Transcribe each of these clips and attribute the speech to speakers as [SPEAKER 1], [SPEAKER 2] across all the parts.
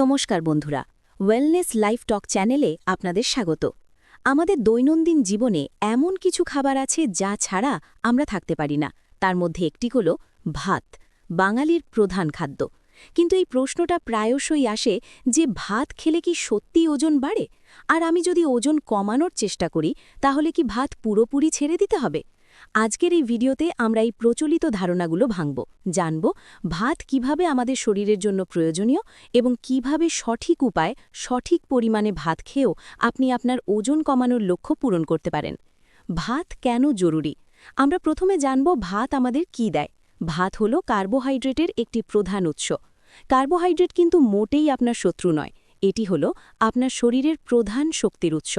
[SPEAKER 1] নমস্কার বন্ধুরা wellness life টক চ্যানেলে আপনাদের স্বাগত। আমাদের দৈনন্দিন জীবনে এমন কিছু খাবার আছে যা ছাড়া আমরা থাকতে পারি না। তার মধ্যে একটি হল ভাত, বাঙালির প্রধান খাদ্য। কিন্তু এই প্রশ্নটা প্রায়শই আসে যে ভাত খেলে কি সত্যি ওজন বাড়ে? আর আমি যদি ওজন কমানোর চেষ্টা করি, তাহলে কি ভাত পুরোপুরি ছেড়ে দিতে হবে? আজকের এই ভিডিওতে আমরা এই প্রচলিত ধারণাগুলো ভাঙব, জানব ভাত কীভাবে আমাদের শরীরের জন্য প্রয়োজনীয় এবং কীভাবে সঠিক উপায় সঠিক পরিমাণে ভাত খেয়েও আপনি আপনার ওজন কমানোর লক্ষ্য পূরণ করতে পারেন। ভাত কেন জরুরি? আমরা প্রথমে জানব ভাত আমাদের কি দেয়। ভাত হল কার্বোহাইড্রেটের একটি প্রধান উৎস। কার্বোহাইড্রেট কিন্তু মোটেই আপনার শত্রু নয়, এটি হল আপনার শরীরের প্রধান শক্তির উৎস।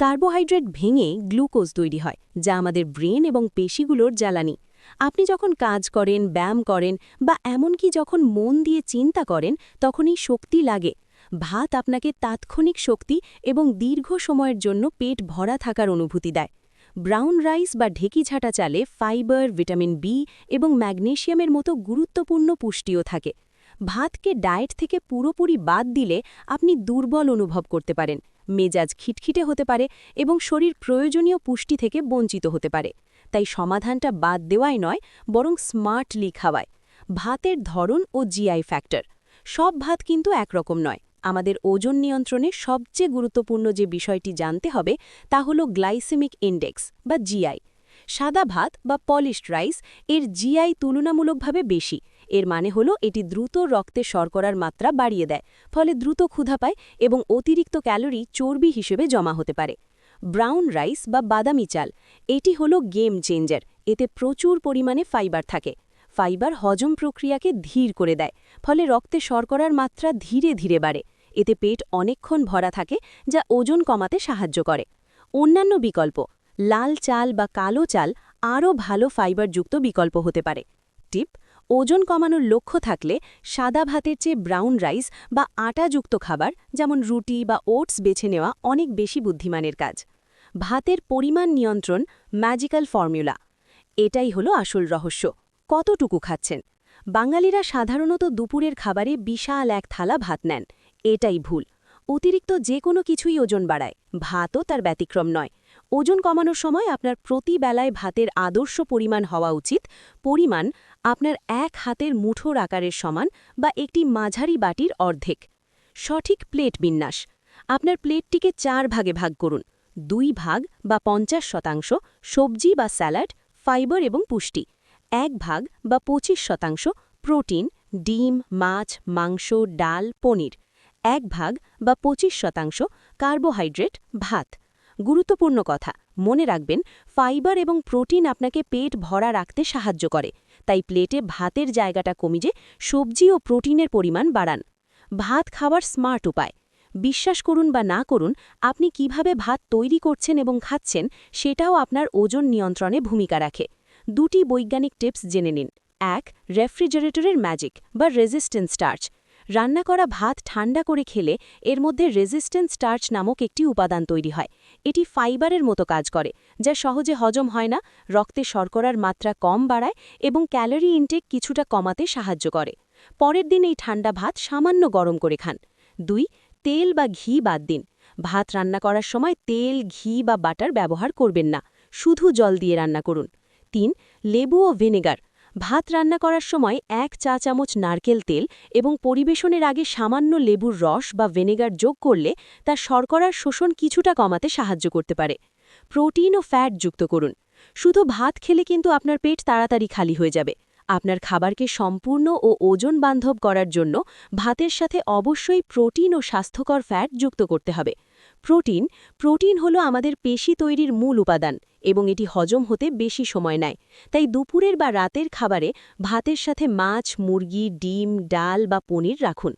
[SPEAKER 1] কার্বোহাইড্রেট ভেঙে গ্লুকোজ তৈরি হয়, যা আমাদের ব্রেন এবং পেশিগুলোর জ্বালানি। আপনি যখন কাজ করেন, ব্যায়াম করেন বা এমনকি যখন মন দিয়ে চিন্তা করেন, তখনই শক্তি লাগে। ভাত আপনাকে তাৎক্ষণিক শক্তি এবং দীর্ঘ সময়ের জন্য পেট ভরা থাকার অনুভূতি দেয়। ব্রাউন রাইস বা ঢেকি ছাটা চালে ফাইবার, ভিটামিন বি এবং ম্যাগনেশিয়ামের মতো গুরুত্বপূর্ণ পুষ্টিও থাকে। ভাতকে ডায়েট থেকে পুরোপুরি বাদ দিলে আপনি দুর্বল অনুভব করতে পারেন। মেজাজ খিটখিটে হতে পারে এবং শরীর প্রয়োজনীয় পুষ্টি থেকে বঞ্চিত হতে পারে। তাই সমাধানটা বাদ দেওয়াই নয়, বরং স্মার্টলি খাওয়ায় ভাতের ধরন ও জিআই ফ্যাক্টর সব ভাত কিন্তু একরকম নয়। আমাদের ওজন নিয়ন্ত্রণে সবচেয়ে গুরুত্বপূর্ণ যে বিষয়টি জানতে হবে, তা হল গ্লাইসেমিক ইন্ডেক্স বা জিআই সাদা ভাত বা পলিশড রাইস এর জিআই তুলনামূলকভাবে বেশি। এর মানে হল এটি দ্রুত রক্তে শর্করার মাত্রা বাড়িয়ে দেয়, ফলে দ্রুত ক্ষুধা পায় এবং অতিরিক্ত ক্যালোরি চর্বি হিসেবে জমা হতে পারে। ব্রাউন রাইস বা বাদামি চাল, এটি হল গেম চেঞ্জার, এতে প্রচুর পরিমাণে ফাইবার থাকে। ফাইবার হজম প্রক্রিয়াকে ধীর করে দেয়, ফলে রক্তে শর্করার মাত্রা ধীরে ধীরে বাড়ে। এতে পেট অনেকক্ষণ ভরা থাকে, যা ওজন কমাতে সাহায্য করে। অন্যান্য বিকল্প, লাল চাল বা কালো চাল আরও ভালো ফাইবারযুক্ত বিকল্প হতে পারে। টিপ ওজন কমানোর লক্ষ্য থাকলে সাদা ভাতের চেয়ে ব্রাউন রাইস বা আটাযুক্ত খাবার, যেমন রুটি বা ওটস বেছে নেওয়া অনেক বেশি বুদ্ধিমানের কাজ। ভাতের পরিমাণ নিয়ন্ত্রণ ম্যাজিক্যাল ফর্মুলা। এটাই হলো আসল রহস্য। কতটুকু খাচ্ছেন? বাঙালিরা সাধারণত দুপুরের খাবারে বিশাল এক থালা ভাত নেন। এটাই ভুল। অতিরিক্ত যে কোনো কিছুই ওজন বাড়ায়। ভাতও তার ব্যতিক্রম নয়। ওজন কমানোর সময় আপনার প্রতি বেলায় ভাতের আদর্শ পরিমাণ হওয়া উচিত। পরিমাণ আপনার এক হাতের মুঠোর আকারের সমান বা একটি মাঝারি বাটির অর্ধেক। সঠিক প্লেট বিন্যাস। আপনার প্লেটটিকে চার ভাগে ভাগ করুন। দুই ভাগ বা পঞ্চাশ শতাংশ সবজি বা স্যালাড, ফাইবার এবং পুষ্টি। এক ভাগ বা পঁচিশ শতাংশ প্রোটিন, ডিম, মাছ, মাংস, ডাল, পনির। এক ভাগ বা পঁচিশ শতাংশ কার্বোহাইড্রেট, ভাত। গুরুত্বপূর্ণ কথা মনে রাখবেন, ফাইবার এবং প্রোটিন আপনাকে পেট ভরা রাখতে সাহায্য করে, তাই প্লেটে ভাতের জায়গাটা কমিয়ে সবজি ও প্রোটিনের পরিমাণ বাড়ান। ভাত খাওয়ার স্মার্ট উপায়, বিশ্বাস করুন বা না করুন, আপনি কীভাবে ভাত তৈরি করছেন এবং খাচ্ছেন সেটাও আপনার ওজন নিয়ন্ত্রণে ভূমিকা রাখে। দুটি বৈজ্ঞানিক টিপস জেনে নিন। এক, রেফ্রিজারেটরের ম্যাজিক বা রেজিস্ট্যান্স স্টার্চ। রান্না করা ভাত ঠান্ডা করে খেলে এর মধ্যে রেজিস্ট্যান্স স্টার্চ নামক একটি উপাদান তৈরি হয়। এটি ফাইবারের মতো কাজ করে, যা সহজে হজম হয় না, রক্তে শর্করার মাত্রা কম বাড়ায় এবং ক্যালোরি ইনটেক কিছুটা কমাতে সাহায্য করে। পরের দিন এই ঠান্ডা ভাত সামান্য গরম করে খান। দুই, তেল বা ঘি বাদ দিন। ভাত রান্না করার সময় তেল, ঘি বা বাটার ব্যবহার করবেন না, শুধু জল দিয়ে রান্না করুন। তিন, লেবু ও ভিনেগার ভাত রান্না করার সময় এক চা চামচ নারকেল তেল এবং পরিবেশনের আগে সামান্য লেবুর রস বা ভিনেগার যোগ করলে তা শর্করার শোষণ কিছুটা কমাতে সাহায্য করতে পারে। প্রোটিন ও ফ্যাট যুক্ত করুন। শুধু ভাত খেলে কিন্তু আপনার পেট তাড়াতাড়ি খালি হয়ে যাবে। আপনার খাবারকে সম্পূর্ণ ও ওজন বান্ধব করার জন্য ভাতের সাথে অবশ্যই প্রোটিন ও স্বাস্থ্যকর ফ্যাট যুক্ত করতে হবে। প্রোটিন প্রোটিন হলো আমাদের পেশি তৈরির মূল উপাদান এবং এটি হজম হতে বেশি সময় নেয়। তাই দুপুরের বা রাতের খাবারে ভাতের সাথে মাছ, মুরগি, ডিম, ডাল বা পনির রাখুন।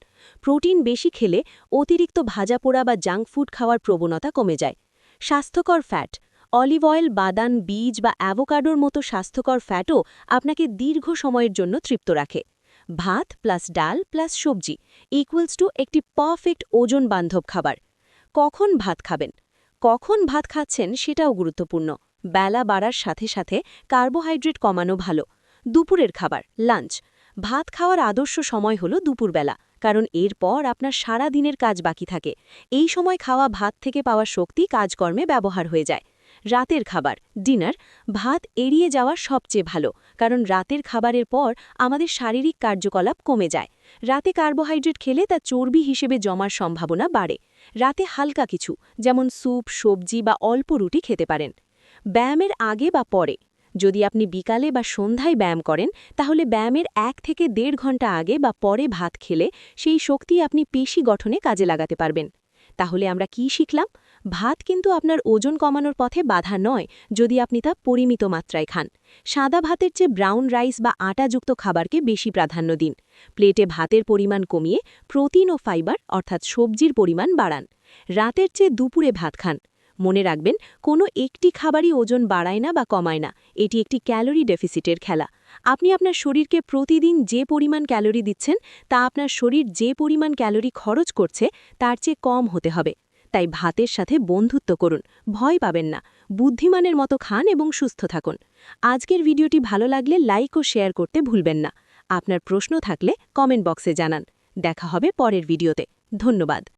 [SPEAKER 1] প্রোটিন বেশি খেলে অতিরিক্ত ভাজা পোড়া বা জাঙ্ক ফুড খাওয়ার প্রবণতা কমে যায়। স্বাস্থ্যকর ফ্যাট, অলিভ অয়েল বাদান বীজ বা অ্যাভোকাডোর মতো স্বাস্থ্যকর ফ্যাটও আপনাকে দীর্ঘ সময়ের জন্য তৃপ্ত রাখে। ভাত প্লাস ডাল প্লাস সবজি ইকুয়ালস টু একটি পারফেক্ট ওজন বান্ধব খাবার। কখন ভাত খাবেন? কখন ভাত খাচ্ছেন সেটাও গুরুত্বপূর্ণ। বেলা বাড়ার সাথে সাথে কার্বোহাইড্রেট কমানো ভালো। দুপুরের খাবার, লাঞ্চ। ভাত খাওয়ার আদর্শ সময় হল দুপুরবেলা, কারণ এরপর আপনার সারা দিনের কাজ বাকি থাকে। এই সময় খাওয়া ভাত থেকে পাওয়া শক্তি কাজকর্মে ব্যবহার হয়ে যায়। রাতের খাবার ডিনার ভাত এড়িয়ে যাওয়া সবচেয়ে ভালো, কারণ রাতের খাবারের পর আমাদের শারীরিক কার্যকলাপ কমে যায়। রাতে কার্বোহাইড্রেট খেলে তা চর্বি হিসেবে জমার সম্ভাবনা বাড়ে। রাতে হালকা কিছু, যেমন স্যুপ, সবজি বা অল্প রুটি খেতে পারেন। ব্যায়ামের আগে বা পরে। যদি আপনি বিকালে বা সন্ধ্যায় ব্যায়াম করেন, তাহলে ব্যায়ামের এক থেকে দেড় ঘণ্টা আগে বা পরে ভাত খেলে সেই শক্তি আপনি পেশি গঠনে কাজে লাগাতে পারবেন। তাহলে আমরা কি শিখলাম? ভাত কিন্তু আপনার ওজন কমানোর পথে বাধা নয়, যদি আপনি তা পরিমিত মাত্রায় খান। সাদা ভাতের চেয়ে ব্রাউন রাইস বা আটাযুক্ত খাবারকে বেশি প্রাধান্য দিন। প্লেটে ভাতের পরিমাণ কমিয়ে প্রোটিন ও ফাইবার, অর্থাৎ সবজির পরিমাণ বাড়ান। রাতের চেয়ে দুপুরে ভাত খান। মনে রাখবেন, কোনো একটি খাবারই ওজন বাড়ায় না বা কমায় না। এটি একটি ক্যালোরি ডেফিসিটের খেলা। আপনি আপনার শরীরকে প্রতিদিন যে পরিমাণ ক্যালোরি দিচ্ছেন, তা আপনার শরীর যে পরিমাণ ক্যালোরি খরচ করছে, তার চেয়ে কম হতে হবে। তাই ভাতের সাথে বন্ধুত্ব করুন, ভয় পাবেন না, বুদ্ধিমানের মতো খান এবং সুস্থ থাকুন। আজকের ভিডিওটি ভালো লাগলে লাইক ও শেয়ার করতে ভুলবেন না। আপনার প্রশ্ন থাকলে কমেন্ট বক্সে জানান। দেখা হবে পরের ভিডিওতে। ধন্যবাদ।